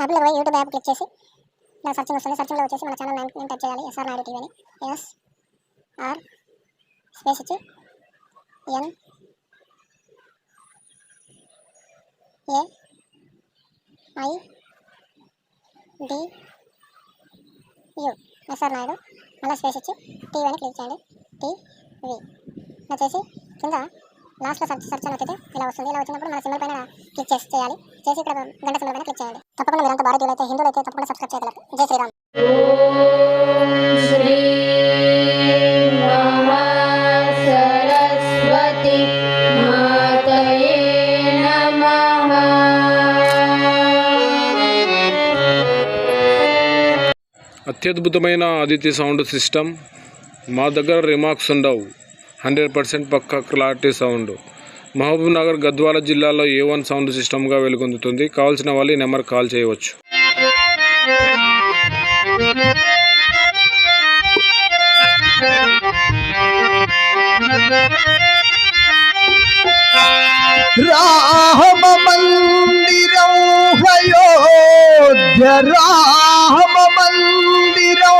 యాప్లో పోయి YouTube app click చేసి ఇలా సర్చింగ్ వస్తుంది. సర్చింగ్లో వచ్చేసి మన ఛానల్ నేను టచ్ చేయాలి. ఎస్ఆర్ నాయుడు టీవీ అని. ఎస్ ఆర్ స్పేస్ ఇచ్చి N A I D U S R Naidu మళ్ళీ స్పేస్ ఇచ్చి టీవీ అని క్లిక్ చేయండి. టీవీ వచ్చేసి కింద లాస్ట్లో సర్చ్ సర్చ్ అని అయితే ఇలా వస్తుంది. ఇలా వచ్చినప్పుడు మన సింబల్ పైన క్లిక్ చేసి చేయాలి. చేసి ఇక్కడ గంట సింబల్ పైన క్లిక్ చేయాలి తప్పకుండా మీరంతా భారతీయులు అయితే హిందువులు అయితే తప్పకుండా సబ్స్క్రైబ్ చేయగలరు. జై శ్రీరామ్. అత్యద్భుతమైన అదితి సౌండ్ సిస్టమ్. మా దగ్గర రిమార్క్స్ ఉండవు. హండ్రెడ్ పర్సెంట్ పక్క క్లారిటీ సౌండ్. మహబూబ్ నగర్ గద్వాల జిల్లాలో ఏ వన్ సౌండ్ సిస్టమ్గా వెలుగొందుతుంది. కావాల్సిన వాళ్ళు ఈ నెంబర్ కాల్ చేయవచ్చు. రామ మందిరం హయోధ్య రామ మందిరం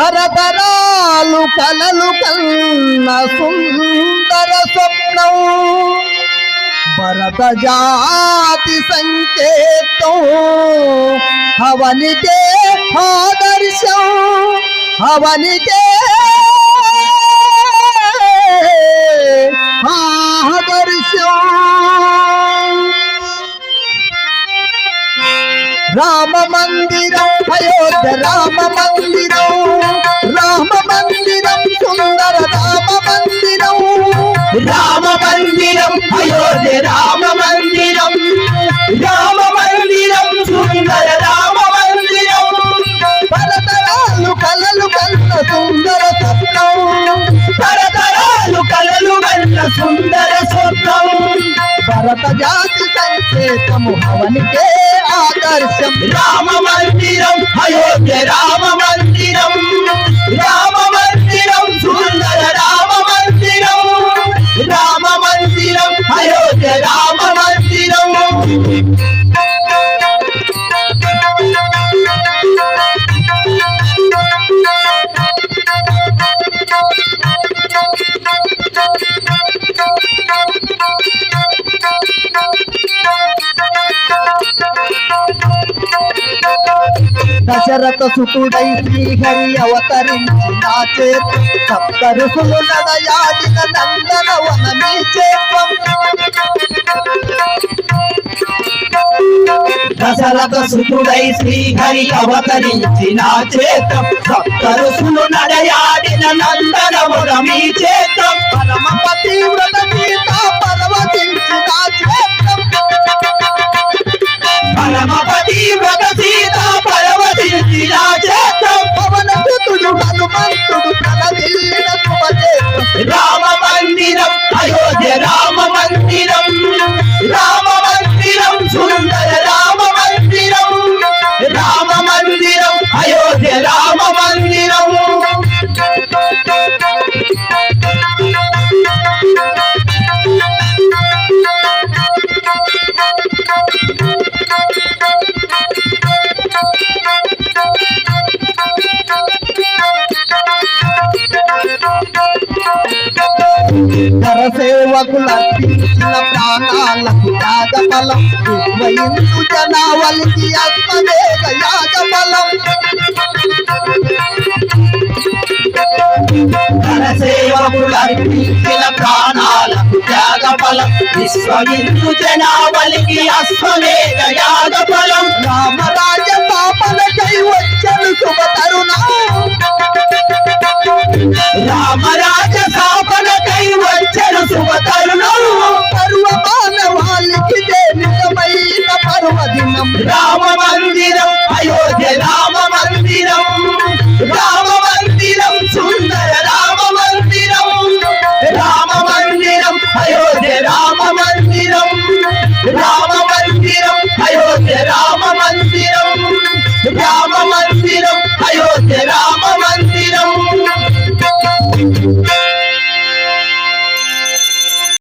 తరతరాలు కలలు కన్న సుందర స్వప్నం. భరత జాతి సంకేతం. అవనికే ఆదర్శం. అవనికే అయోధ్య రామ మందిరం రామ మందిరం సుందర రామ మందిరం రామ మందిరం అయోధ్య రామ మందిరం రామ మందిరం సుందర రామ మందిరం పరతరాలు కలలు కన్న సుందర స్వప్నం. పరతరాలు కలలు కన్న సుందర స్వప్నం. భరత జాతి సంకేతము అవనికే ఆదర్శం. రామ మందిరం అయోధ్య రామ మందిరం. రామ మందిరం సుందర రామ మందిరం. రామ మందిరం అయోధ్య రామ మందిరం. దశరథ సుతుడై శ్రీహరి అవతరించిన చేత సప్త ఋషులు నడయాడిన నందన వనమీ చేత్వం దశరథ సుతుడై శ్రీహరి అవతరించిన చేతం సప్త ఋషులు నడయాడిన నందన వనమీ చేత్రం పరమ పతివ్రత సేవకులర్పించిన ప్రాణాలకు యాగఫలం విశ్వయిందు జనావళికి అస్మదేవ యాగఫలం సేవకులర్పించిన ప్రాణాలకు రామరాజ పాపలకై వచ్చను శుభ తరుణం రామరాజ రామ మందిరం అయోధ్య రామ